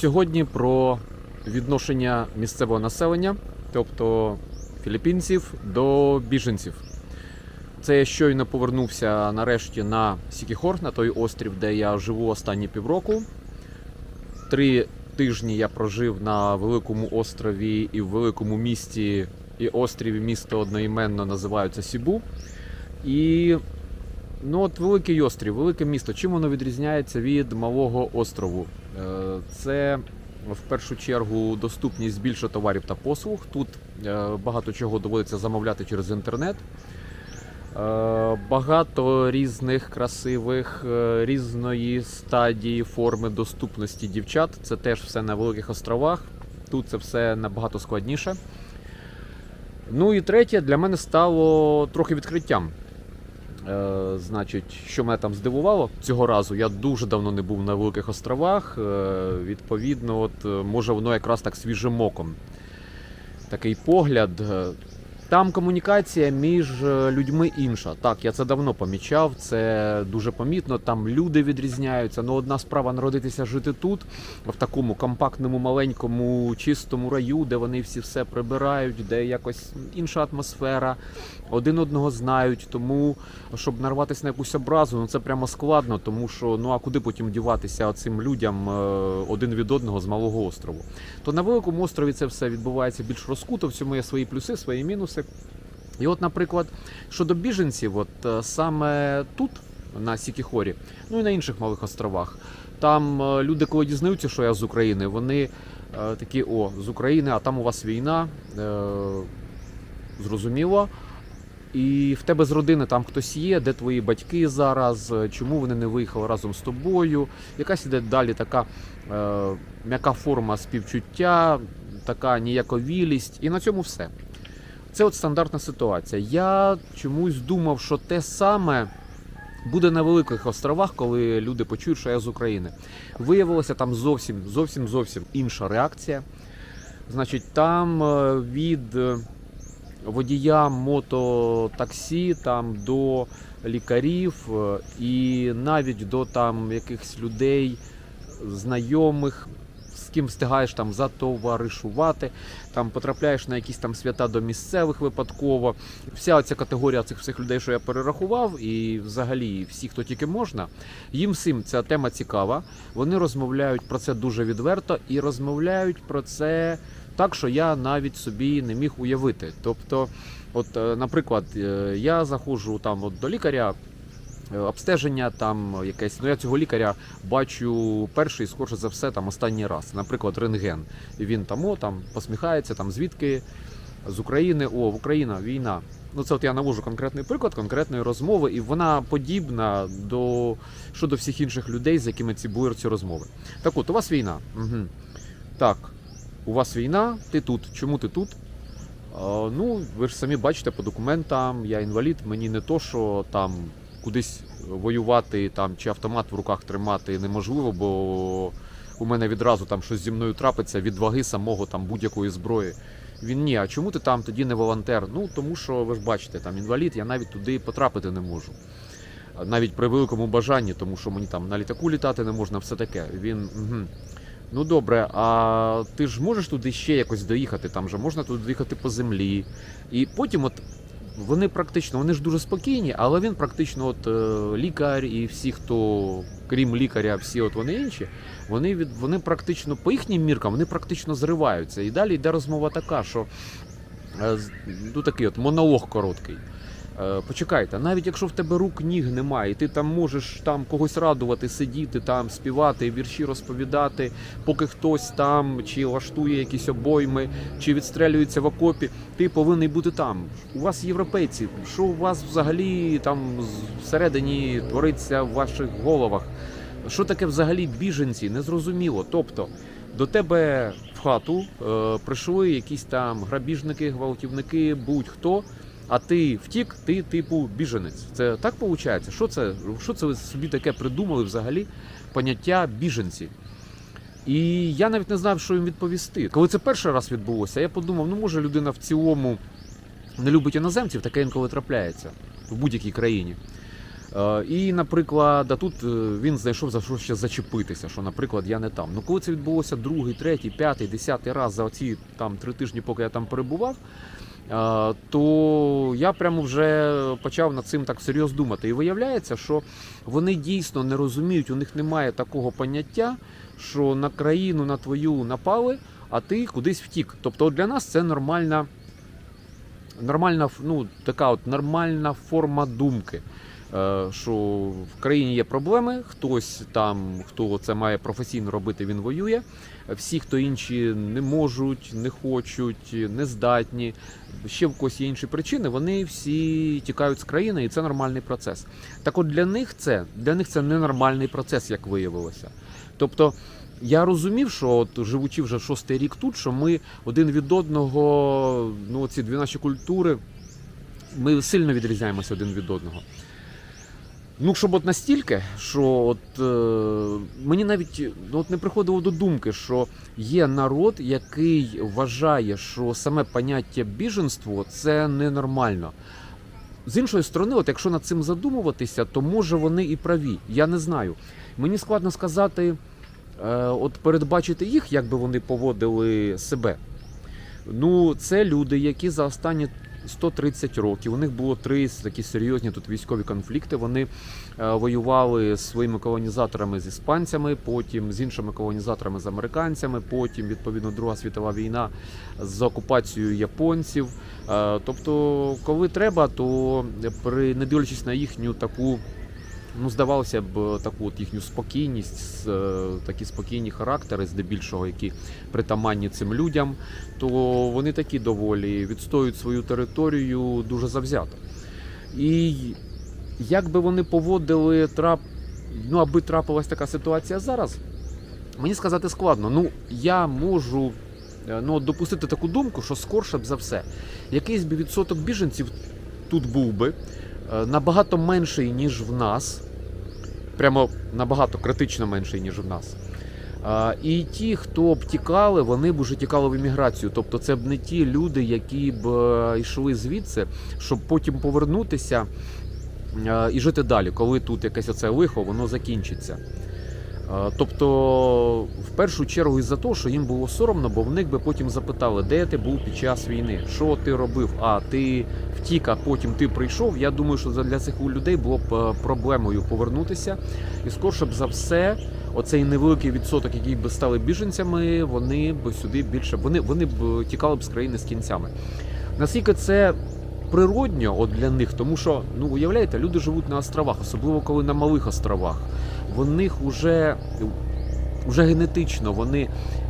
Сьогодні про відношення місцевого населення, тобто філіппінців до біженців. Це я щойно повернувся нарешті на Сікіхор, на той острів, де я живу останні півроку. Три тижні я прожив на великому острові і в великому місті, і острові місто одноіменно називаються Сібу. І ну от великий острів, велике місто. Чим воно відрізняється від малого острову? Е, Це в першу чергу доступність більше товарів та послуг. Тут е, багато чого доводиться замовляти через інтернет. Е, Багато різних красивих, різної стадії форми доступності дівчат. Це теж все на великих островах. Тут це все набагато складніше. Ну і третє, для мене стало трохи відкриттям. Е, значить, що мене там здивувало цього разу, я дуже давно не був на Великих островах. Е, відповідно, от, е, може воно якраз так свіжим оком. Такий погляд. Там комунікація між е, людьми інша. Так, я це давно помічав, це дуже помітно. Там люди відрізняються. Ну, одна справа народитися жити тут, в такому компактному, маленькому, чистому раю, де вони всі все прибирають, де якось інша атмосфера, один одного знають. Тому щоб нарватися на якусь образу, ну це прямо складно, тому що ну а куди потім діватися цим людям е, один від одного з малого острову? То на великому острові це все відбувається більш розкуто. В цьому є свої плюси, свої мінуси. І от, наприклад, щодо біженців, от е, саме тут, на Сікіхорі, ну і на інших малих островах, там е, люди, коли дізнаються, що я з України, вони е, такі: о, з України, а там у вас війна. Зрозуміло. І в тебе з родини там хтось є, де твої батьки зараз, чому вони не виїхали разом з тобою. Якась іде далі така е, м'яка форма співчуття, така ніяковілість, і на цьому все. Це от стандартна ситуація. Я чомусь думав, що те саме буде на великих островах, коли люди почують, що я з України. Виявилося там зовсім зовсім зовсім інша реакція. Значить, там е, від е, водія мототаксі там до лікарів е, і навіть до там якихось людей, знайомих, ким встигаєш там затоваришувати, там потрапляєш на якісь там свята до місцевих випадково. Вся ця категорія цих всіх людей, що я перерахував, і взагалі всі, хто тільки можна, їм всім ця тема цікава. Вони розмовляють про це дуже відверто і розмовляють про це так, що я навіть собі не міг уявити. Тобто, от, е, наприклад, е, я заходжу там от до лікаря. Е, Обстеження там якесь, ну я цього лікаря бачу перший, скорше за все, там останній раз. Наприклад, рентген. І він там, о, там посміхається, там звідки з України, о, в Україна, війна. Ну це от я навожу конкретний приклад конкретної розмови, і вона подібна до щодо всіх інших людей, з якими ці були ці розмови. Так от, у вас війна. Угу. Так, у вас війна, ти тут. Чому ти тут? А, ну, ви ж самі бачите по документам, я інвалід, мені не то, що там кудись воювати там, чи автомат в руках тримати неможливо, бо у мене відразу там щось зі мною трапиться від ваги самого там будь-якої зброї. Він ні, а чому ти там тоді не волонтер? Ну тому що ви ж бачите, там інвалід, я навіть туди потрапити не можу. Навіть при великому бажанні, тому що мені там на літаку літати не можна, все таке. Він. Угу. Ну добре, а ти ж можеш туди ще якось доїхати? Там же можна туди доїхати по землі. І потім, от вони практично, вони ж дуже спокійні, але він практично, от е, лікар і всі, хто крім лікаря, всі от вони інші, вони від вони практично по їхнім міркам вони практично зриваються. І далі йде розмова така, що е, ну такий от монолог короткий. Е, Почекайте, навіть якщо в тебе рук ніг немає, і ти там можеш там когось радувати, сидіти, там співати, вірші розповідати, поки хтось там чи лаштує якісь обойми, чи відстрелюється в окопі, ти повинен бути там. У вас європейці, що у вас взагалі там всередині твориться в ваших головах? Що таке взагалі біженці? Незрозуміло. Тобто до тебе в хату е, прийшли якісь там грабіжники, гвалтівники, будь-хто. А ти втік, ти типу біженець. Це так виходить? Що це? Що це ви собі таке придумали взагалі? Поняття біженці? І я навіть не знав, що їм відповісти. Коли це перший раз відбулося, я подумав, ну може людина в цілому не любить іноземців, таке інколи трапляється в будь-якій країні. Е, І, наприклад, тут е, він знайшов за що ще зачепитися, що, наприклад, я не там. Ну, коли це відбулося другий, третій, п'ятий, десятий раз за ці там три тижні, поки я там перебував, то я прямо вже почав над цим так серйозно думати. І виявляється, що вони дійсно не розуміють, у них немає такого поняття, що на країну на твою напали, а ти кудись втік. Тобто для нас це нормальна, нормальна, ну, така от нормальна форма думки. Е, Що в країні є проблеми, хтось там, хто це має професійно робити, він воює. Всі, хто інші не можуть, не хочуть, не здатні, ще в когось є інші причини, вони всі тікають з країни, і це нормальний процес. Так от для них це для них це ненормальний процес, як виявилося. Тобто я розумів, що от живучи вже шостий рік тут, що ми один від одного, ну ці дві наші культури, ми сильно відрізняємося один від одного. Ну, щоб от настільки, що от е, мені навіть ну, от не приходило до думки, що є народ, який вважає, що саме поняття біженство це ненормально. З іншої сторони, от якщо над цим задумуватися, то може вони і праві. Я не знаю. Мені складно сказати, е, от передбачити їх, як би вони поводили себе. Ну, це люди, які за останні 130 років. У них було три такі серйозні тут військові конфлікти. Вони е, воювали з своїми колонізаторами з іспанцями, потім з іншими колонізаторами з американцями, потім, відповідно, Друга світова війна з окупацією японців. Е, тобто, коли треба, то при не дивлячись на їхню таку. Ну, здавалося б, таку от їхню спокійність, е, такі спокійні характери, здебільшого, які притаманні цим людям, то вони такі доволі відстоюють свою територію дуже завзято. І як би вони поводили трап, ну, аби трапилась така ситуація зараз, мені сказати складно. Ну, я можу е, ну, допустити таку думку, що скорше б за все, якийсь би відсоток біженців тут був би набагато менший, ніж в нас. Прямо набагато критично менший, ніж в нас. І ті, хто б тікали, вони б уже тікали в еміграцію. Тобто це б не ті люди, які б е, йшли звідси, щоб потім повернутися е, і жити далі, коли тут якесь оце лихо, воно закінчиться. Тобто, в першу чергу із-за того, що їм було соромно, бо в них би потім запитали, де ти був під час війни, що ти робив, а ти втік, а потім ти прийшов. Я думаю, що для цих людей було б е, проблемою повернутися. І скорше б за все, оцей невеликий відсоток, які б стали біженцями, вони б сюди більше вони, вони б тікали б з країни з кінцями. Наскільки це природньо от для них, тому що ну уявляєте, люди живуть на островах, особливо коли на малих островах. В них вже, вже генетично вони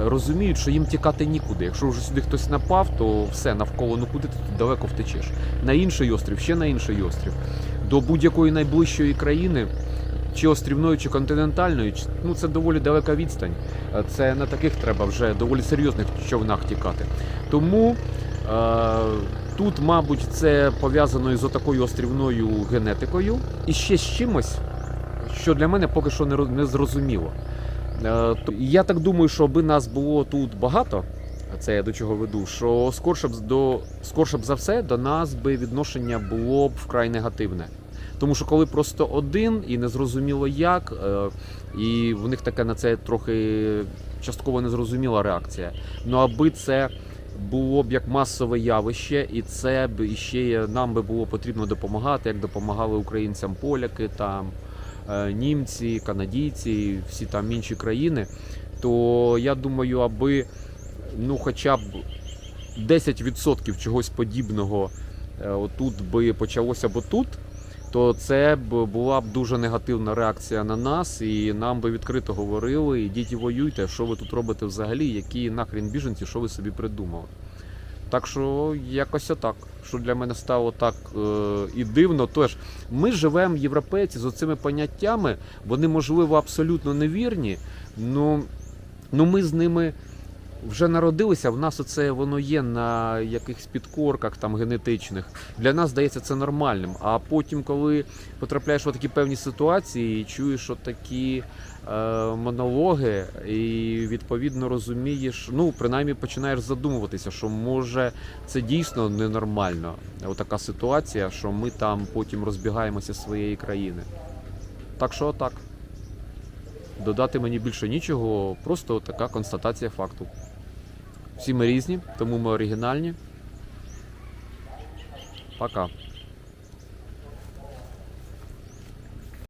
розуміють, що їм тікати нікуди. Якщо вже сюди хтось напав, то все навколо ну куди ти тут далеко втечеш. На інший острів, ще на інший острів. До будь-якої найближчої країни, чи острівної, чи континентальної, чи- ну це доволі далека відстань. Це на таких треба вже доволі серйозних човнах тікати. Тому е, тут, мабуть, це пов'язано із отакою острівною генетикою і ще з чимось, що для мене поки що не, зрозуміло. Е, Я так думаю, що аби нас було тут багато, це я до чого веду, що скорше б до скорше б за все до нас би відношення було б вкрай негативне. Тому що коли просто один і незрозуміло як, е, і в них таке на це трохи частково незрозуміла реакція. Ну аби це було б як масове явище, і це б іще нам би було потрібно допомагати, як допомагали українцям поляки, там е, німці, канадійці, всі там інші країни. То я думаю, аби ну хоча б 10% чогось подібного е, отут би почалося б тут, то це б була б дуже негативна реакція на нас, і нам би відкрито говорили: ідіть воюйте, що ви тут робите взагалі, які нахрін біженці, що ви собі придумали. Так що якось отак. Що для мене стало так е, і дивно. Тож ми живемо, європейці, з оцими поняттями, вони, можливо, абсолютно невірні. Ну, ну ми з ними вже народилися. В нас оце воно є на якихось підкорках там генетичних. Для нас здається це нормальним. А потім, коли потрапляєш в такі певні ситуації і чуєш такі е, монологи, і відповідно розумієш, ну принаймні починаєш задумуватися, що може це дійсно ненормально. Отака ситуація, що ми там потім розбігаємося з своєї країни. Так що так. Додати мені більше нічого, просто така констатація факту. Всі ми різні, тому ми оригінальні. Пока.